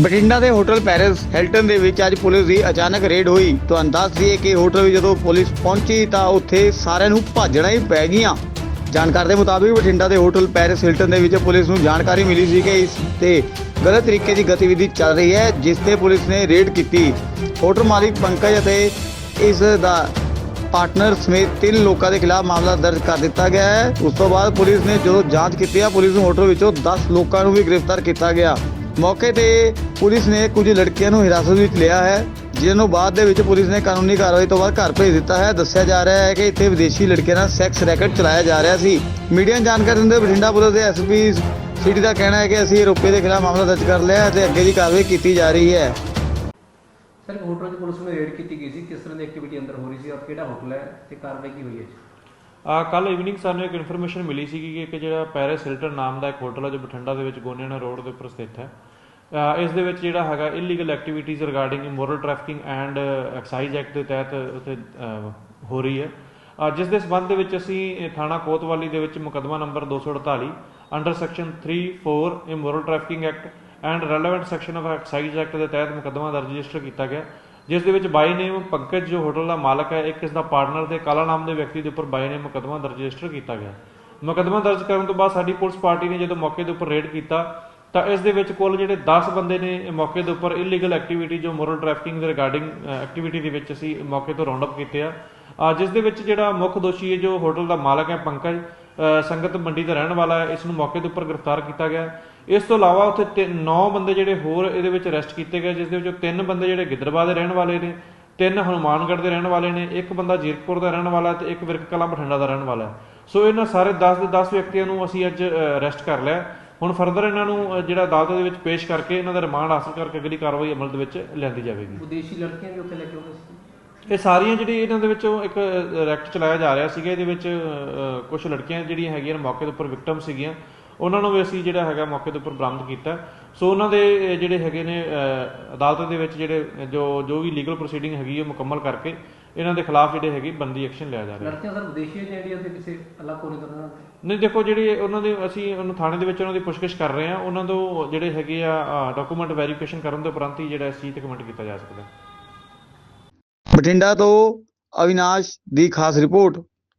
ਬਠਿੰਡਾ ਦੇ hotel Paris ਹੈਲਟਨ ਦੇ ਵਿੱਚ ਅੱਜ ਪੁਲਿਸ ਦੀ ਅਚਾਨਕ ਰੇਡ ਹੋਈ। ਤੁਹਾਨੂੰ ਦੱਸ ਦਈਏ ਕਿ ਹੋਟਲ ਵਿੱਚ ਜਦੋਂ ਪੁਲਿਸ ਪਹੁੰਚੀ ਤਾਂ ਉੱਥੇ ਸਾਰਿਆਂ ਨੂੰ ਭੱਜਣਾ ਹੀ ਪੈ ਗਈਆਂ। ਜਾਣਕਾਰ ਦੇ ਮੁਤਾਬਿਕ ਬਠਿੰਡਾ ਦੇ ਹੋਟਲ ਪੈਰਿਸ ਹਿਲਟਨ ਦੇ ਵਿੱਚ ਪੁਲਿਸ ਨੂੰ ਜਾਣਕਾਰੀ ਮਿਲੀ ਸੀ ਕਿ ਇਸ ਤੇ ਗਲਤ ਤਰੀਕੇ ਦੀ ਗਤੀਵਿਧੀ ਚੱਲ ਰਹੀ ਹੈ, ਜਿਸ ਤੇ ਪੁਲਿਸ ਨੇ ਰੇਡ ਕੀਤੀ। ਹੋਟਲ ਮਾਲਿਕ ਪੰਕਜ ਅਤੇ ਇਸ ਦਾ ਪਾਰਟਨਰ ਸਮੇਤ ਤਿੰਨ ਲੋਕਾਂ ਦੇ ਖਿਲਾਫ ਮਾਮਲਾ ਦਰਜ ਕਰ ਦਿੱਤਾ ਗਿਆ ਹੈ। ਉਸ ਤੋਂ ਬਾਅਦ ਪੁਲਿਸ ਨੇ ਜਦੋਂ ਜਾਂਚ ਕੀਤੀ ਹੈ, ਪੁਲਿਸ ਨੂੰ ਹੋਟਲ ਵਿੱਚੋਂ 10 ਲੋਕਾਂ ਨੂੰ ਵੀ ਗ੍ਰਿਫਤਾਰ ਕੀਤਾ ਗਿਆ। ਮੌਕੇ ਤੇ ਪੁਲਿਸ ਨੇ ਕੁਝ ਲੜਕੀਆਂ ਨੂੰ ਹਿਰਾਸਤ ਵਿੱਚ ਲਿਆ ਹੈ ਜਿਨ੍ਹਾਂ ਨੂੰ ਬਾਅਦ ਦੇ ਵਿੱਚ ਪੁਲਿਸ ਨੇ ਕਾਨੂੰਨੀ ਕਾਰਵਾਈ ਤੋਂ ਬਾਅਦ ਘਰ ਭੇਜ ਦਿੱਤਾ ਹੈ। ਦੱਸਿਆ ਜਾ ਰਿਹਾ ਹੈ ਕਿ ਇੱਥੇ ਵਿਦੇਸ਼ੀ ਲੜਕੀਆਂ ਨਾਲ ਸੈਕਸ ਰੈਕਟ ਚਲਾਇਆ ਜਾ ਰਿਹਾ ਸੀ। ਮੀਡੀਆ ਨੂੰ ਜਾਣਕਾਰੀ ਦਿੰਦੇ ਬਠਿੰਡਾ ਪੁਲਿਸ ਦੇ ਐਸਪੀ ਸਿਟੀ ਦਾ ਕਹਿਣਾ ਹੈ ਕਿ ਅਸੀਂ ਆਰੋਪੀ ਦੇ ਖਿਲਾਫ ਮਾਮਲਾ ਦਰਜ ਕਰ ਲਿਆ ਹੈ ਅਤੇ ਅੱਗੇ ਦੀ ਕਾਰਵਾਈ ਕੀਤੀ ਜਾ ਰਹੀ ਹੈ। ਸਰ ਹੋਟਲ 'ਚ ਪੁਲਿਸ ਨੂੰ ਰੇਡ ਕੀਤੀ ਗਈ ਸੀ। ਕਿਸ ਤਰ੍ਹਾਂ ਦੀ ਐਕਟੀਵਿਟੀ ਅੰਦਰ ਹੋ ਰਹੀ ਸੀ ਔਰ ਕਿਹੜਾ ਹੋਟਲ ਹੈ ਤੇ ਕਾਰਵਾਈ ਕੀ ਹੋਈ ਹੈ ਆ ਕੱਲ ਇਵਨਿੰਗ ਸਾਨੂੰ ਇੱਕ ਇਨਫੋਰਮੇਸ਼ਨ ਮਿਲੀ ਸੀਗੀ ਕਿ ਇੱਕ ਜਿਹੜਾ ਪੈਰਿਸ ਹਿਲਟਨ ਨਾਮ ਦਾ ਇੱਕ ਹੋਟਲ ਹੈ ਜੋ ਬਠਿੰਡਾ ਦੇ ਵਿੱਚ ਗੋਨੇਨਾ ਰੋਡ ਦੇ ਉੱਪਰ ਸਥਿਤ ਹੈ। ਇਸ ਦੇ ਵਿੱਚ ਜਿਹੜਾ ਹੈਗਾ illegal activities regarding immoral trafficking and excise act ਦੇ ਤਹਿਤ ਉੱਥੇ ਹੋ ਰਹੀ ਹੈ। ਜਿਸ ਦੇ ਸਬੰਧ ਦੇ ਵਿੱਚ ਅਸੀਂ ਥਾਣਾ ਕੋਤਵਾਲੀ ਦੇ ਵਿੱਚ ਮੁਕੱਦਮਾ number 248 under section 34 immoral trafficking act and relevant section of excise act ਦੇ ਤਹਿਤ ਮੁਕੱਦਮਾ ਦਰਜ ਰਜਿਸਟਰ ਕੀਤਾ ਗਿਆ। ਜਿਸ ਦੇ ਵਿੱਚ ਬਾਈ ਨੇਮ ਪੰਕਜ ਜੋ ਹੋਟਲ ਦਾ ਮਾਲਕ ਹੈ, ਇੱਕ ਇਸ ਦਾ ਪਾਰਟਨਰ ਤੇ ਕਾਲਾ ਨਾਮ ਦੇ ਵਿਅਕਤੀ ਦੇ ਉੱਪਰ ਬਾਈ ਨੇਮ ਮੁਕੱਦਮਾ ਦਰਜ ਰਜਿਸਟਰ ਕੀਤਾ ਗਿਆ। ਮੁਕੱਦਮਾ ਦਰਜ ਕਰਨ ਤੋਂ ਬਾਅਦ ਸਾਡੀ ਪੁਲਿਸ ਪਾਰਟੀ ਨੇ ਜਦੋਂ ਮੌਕੇ ਦੇ ਉੱਪਰ ਰੇਡ ਕੀਤਾ ਤਾਂ ਇਸ ਦੇ ਵਿੱਚ ਕੁੱਲ ਜਿਹੜੇ 10 ਬੰਦੇ ਨੇ ਮੌਕੇ ਦੇ ਉੱਪਰ ਇਲੀਗਲ ਐਕਟੀਵਿਟੀ ਜੋ ਮੋਰਲ ਟ੍ਰੈਫਿਕਿੰਗ ਦੇ ਰਿਗਾਰਡਿੰਗ ਐਕਟੀਵਿਟੀ ਦੇ ਵਿੱਚ ਅਸੀਂ ਮੌਕੇ ਤੋਂ ਰਾਉਂਡ ਅਪ ਕੀਤੇ ਆ। ਜਿਸ ਦੇ ਵਿੱਚ ਜਿਹੜਾ ਮੁੱਖ ਦੋਸ਼ੀ ਹੈ ਜੋ ਹੋਟਲ ਦਾ ਮਾਲਕ ਹੈ, ਪੰਕਜ ਸੰਗਤ ਮੰਡੀ ਦਾ ਰਹਿਣ ਵਾਲਾ ਹੈ, ਇਸ ਨੂੰ ਮੌਕੇ ਦੇ ਉੱਪਰ ਗ੍ਰਿਫਤਾਰ ਕੀਤਾ ਗਿਆ। ਇਸ ਤੋਂ ਇਲਾਵਾ ਉੱਥੇ 9 ਬੰਦੇ ਜਿਹੜੇ ਹੋਰ ਇਹਦੇ ਵਿੱਚ ਅਰੈਸਟ ਕੀਤੇ ਗਏ, ਜਿਸ ਦੇ ਵਿੱਚੋਂ ਤਿੰਨ ਬੰਦੇ ਜਿਹੜੇ ਗਿੱਦਰਵਾ ਦੇ ਰਹਿਣ ਵਾਲੇ ਨੇ, ਤਿੰਨ ਹਨੂਮਾਨਗੜ੍ਹ ਦੇ ਰਹਿਣ ਵਾਲੇ ਨੇ, ਇੱਕ ਬੰਦਾ ਜੀਰਕਪੁਰ ਦਾ ਰਹਿਣ ਵਾਲਾ ਤੇ ਇੱਕ ਵਿਰਕ ਕਲਾਂ ਬਠਿੰਡਾ ਦਾ ਰਹਿਣ ਵਾਲਾ ਹੈ। ਸੋ ਇਹਨਾਂ ਸਾਰੇ 10 ਦੇ 10 ਵਿਅਕਤੀਆਂ ਨੂੰ ਅਸੀਂ ਅੱਜ ਅਰੈਸਟ ਕਰ ਲਿਆ। ਹੁਣ ਫਰਦਰ ਇਹਨਾਂ ਨੂੰ ਜਿਹੜਾ ਅਦਾਲਤ ਦੇ ਵਿੱਚ ਪੇਸ਼ ਕਰਕੇ ਇਹਨਾਂ ਦਾ ਰਿਮਾਂਡ ਹਾਸਲ ਕਰਕੇ ਅਗਲੀ ਕਾਰਵਾਈ ਅਮਲ ਦੇ ਵਿੱਚ ਲਿਆਂਦੀ ਜਾਵੇਗੀ। ਵਿਦੇਸ਼ੀ ਲੜਕੀਆਂ ਵੀ ਉੱਥੇ ਲੈ ਕੇ ਆਉਂਦੇ ਸੀ। ਇਹ ਸਾਰੀਆਂ ਜਿਹੜੀ ਇਹਨਾਂ ਦੇ ਵਿੱਚੋਂ ਇੱਕ ਰੈਕਟ ਚਲਾਇਆ ਜਾ ਰਿਹਾ ਸੀਗਾ ਇਹਦੇ ਵਿੱਚ ਕੁਝ ਲੜਕੀਆਂ ਜਿਹੜੀਆਂ ਹੈਗੀਆਂ ਮੌਕੇ ਦੇ ਉੱਪਰ ਵਿਕਟਮ ਸੀਗੀਆਂ ਉਹਨਾਂ ਨੂੰ ਵੀ ਅਸੀਂ ਜਿਹੜਾ ਹੈਗਾ ਮੌਕੇ ਦੇ ਉੱਪਰ ਬਰਾਮਦ ਕੀਤਾ। ਸੋ ਉਹਨਾਂ ਦੇ ਜਿਹੜੇ ਹੈਗੇ ਨੇ ਅਦਾਲਤ ਦੇ ਵਿੱਚ ਜਿਹੜੇ ਜੋ ਜੋ ਵੀ ਲੀਗਲ ਪ੍ਰੋਸੀਡਿੰਗ ਹੈਗੀ ਹੈ ਮੁਕੰਮਲ ਕਰਕੇ ਇਹਨਾਂ ਦੇ ਖਿਲਾਫ ਜਿਹੜੇ ਹੈਗੀ ਬੰਦੀ ਐਕਸ਼ਨ ਲਿਆ ਜਾ ਰਿਹਾ। ਹੈ ਲੜਕੀਆਂ ਸਰ ਵਿਦੇਸ਼ੀ ਹੈ ਜਾਂ ਇੰਡੀਆ ਦੇ ਕਿਸੇ ਅਲੱਗ ਕੋਨੇ ਤੋਂ ਨਹੀਂ ਦੇਖੋ ਜਿਹੜੀ ਉਹਨਾਂ ਦੇ ਅਸੀਂ ਉਹਨੂੰ ਥਾਣੇ ਦੇ ਵਿੱਚ ਉਹਨਾਂ ਦੀ ਪੁੱਛਗਿੱਛ ਕਰ ਰਹੇ ਹਾਂ। ਉਹਨਾਂ ਤੋਂ ਜਿਹੜੇ ਹੈਗੇ ਆ ਡਾਕੂਮੈਂਟ ਵੈਰੀਫਿਕੇਸ਼ਨ ਕਰਨ ਦੇ ਉਪਰੰਤ ਹੀ ਜਿਹੜਾ ਇਸ ਚੀਜ਼ ਤੇ ਕਮੈਂਟ ਕੀਤਾ ਜਾ ਸਕਦਾ। ਬਠਿੰਡਾ ਤੋਂ ਅਵਿਨਾਸ਼ ਦੀ ਖਾਸ ਰਿਪੋਰਟ